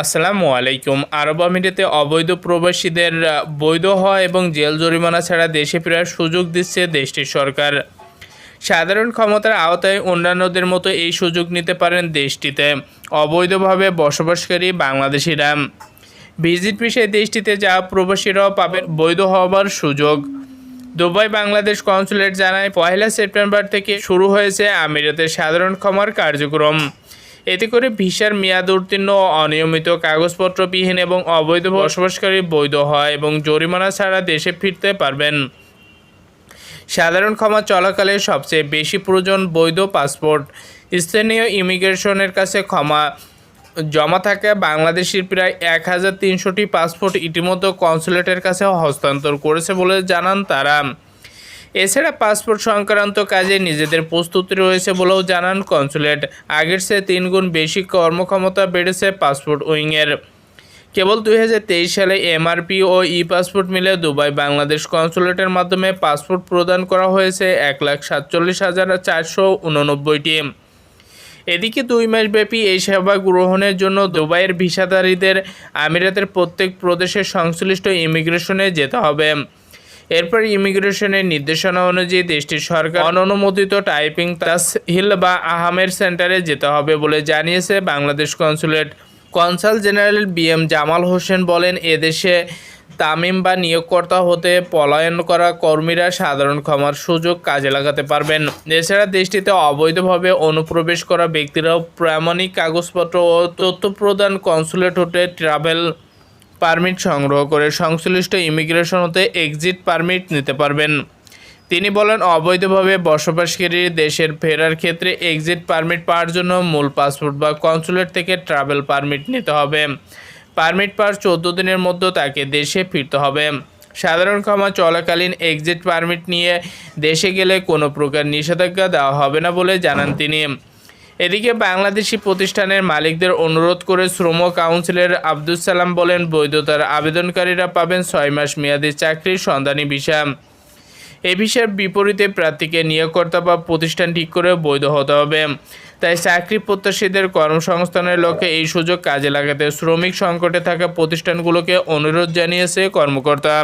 আসসালামু আলাইকুম। আরব আমিরাতে অবৈধ প্রবাসীদের বৈধ হওয়া এবং জেল জরিমানা ছাড়া দেশে ফেরার সুযোগ দিচ্ছে দেশটির সরকার। সাধারণ ক্ষমতার আওতায় অন্যান্যদের মতো এই সুযোগ নিতে পারেন দেশটিতে। অবৈধভাবে বসবাসকারী বাংলাদেশিরা। ভিজিট বিষয়ে দেশটিতে যাওয়া প্রবাসীরাও পাবেন বৈধ হওয়ার সুযোগ। দুবাই বাংলাদেশ কনসুলেট জানায়, পয়লা সেপ্টেম্বর থেকে শুরু হয়েছে আমিরাতের সাধারণ ক্ষমার কার্যক্রম। এতে করে ভিসার মেয়াদ উত্তীর্ণ, অনিয়মিত কাগজপত্রবিহীন এবং অবৈধ বসবাসকারী বৈধ হয় এবং জরিমানা ছাড়া দেশে ফিরতে পারবেন। সাধারণ ক্ষমা চলাকালে সবচেয়ে বেশি প্রয়োজন বৈধ পাসপোর্ট। স্থানীয় ইমিগ্রেশনের কাছে ক্ষমা জমা থাকা বাংলাদেশের প্রায় এক হাজার তিনশোটি পাসপোর্ট ইতিমধ্যে কনসুলেটের কাছে হস্তান্তর করেছে বলে জানান তারা। এছাড়া পাসপোর্ট সংক্রান্ত কাজে নিজেদের প্রস্তুতি রয়েছে বলেও জানান কনসুলেট। আগের চেয়ে তিনগুণ বেশি কর্মক্ষমতা বেড়েছে পাসপোর্ট উইংয়ের। কেবল দুই হাজার তেইশ সালে এমআরপি ও ই পাসপোর্ট মিলে দুবাই বাংলাদেশ কনসুলেটের মাধ্যমে পাসপোর্ট প্রদান করা হয়েছে এক লাখ সাতচল্লিশ হাজার চারশো উননব্বইটি। এদিকে দুই মাসব্যাপী এই সেবা গ্রহণের জন্য দুবাইয়ের ভিসাধারীদের আমিরাতের প্রত্যেক প্রদেশের সংশ্লিষ্ট ইমিগ্রেশনে যেতে হবে। এরপর ইমিগ্রেশনের নির্দেশনা অনুযায়ী দেশটির সরকার অননুমোদিত টাইপিং তাসহিল বা আহামের সেন্টারে যেতে হবে বলে জানিয়েছে Bangladesh consulate. Consul general B M Jamal Hossain বলেন, এদেশে তামিম বা নিয়োগকর্তা হতে পলায়ন করা কর্মীরা সাধারণ ক্ষমার সুযোগ কাজে লাগাতে পারবেন। এছাড়া দেশটিতে অবৈধভাবে অনুপ্রবেশ করা ব্যক্তিরাও প্রামাণিক কাগজপত্র ও তথ্য প্রদান কনসুলেট হতে ট্রাভেল পারমিট সংগ্রহ করে সংশ্লিষ্ট ইমিগ্রেশন হতে এক্সিট পারমিট নিতে পারবেন। তিনি বলেন, অবৈধভাবে বসবাসকারী দেশের ফেরার ক্ষেত্রে এক্সিট পারমিট পাওয়ার জন্য মূল পাসপোর্ট বা কনসুলেট থেকে ট্রাভেল পারমিট নিতে হবে। পারমিট পাওয়ার চোদ্দ দিনের মধ্যে তাকে দেশে ফিরতে হবে। সাধারণ ক্ষমা চলাকালীন এক্সিট পারমিট নিয়ে দেশে গেলে কোনো প্রকার নিষেধাজ্ঞা দেওয়া হবে না বলে জানান তিনি। এদিকে বাংলাদেশি প্রতিষ্ঠানের মালিকদের অনুরোধ করে শ্রম কাউন্সিলের আব্দুল সালাম বলেন, বৈধতার আবেদনকারীরা পাবেন ছয় মাস মেয়াদী চাকরির সন্ধানী ভিসা। এ বিষয়ের বিপরীতে প্রার্থীকে নিয়োগকর্তা বা প্রতিষ্ঠান ঠিক করে বৈধ হতে হবে। তাই চাকরি প্রত্যাশীদের কর্মসংস্থানের লক্ষ্যে এই সুযোগ কাজে লাগাতে শ্রমিক সংকটে থাকা প্রতিষ্ঠানগুলোকে অনুরোধ জানিয়েছে কর্মকর্তা।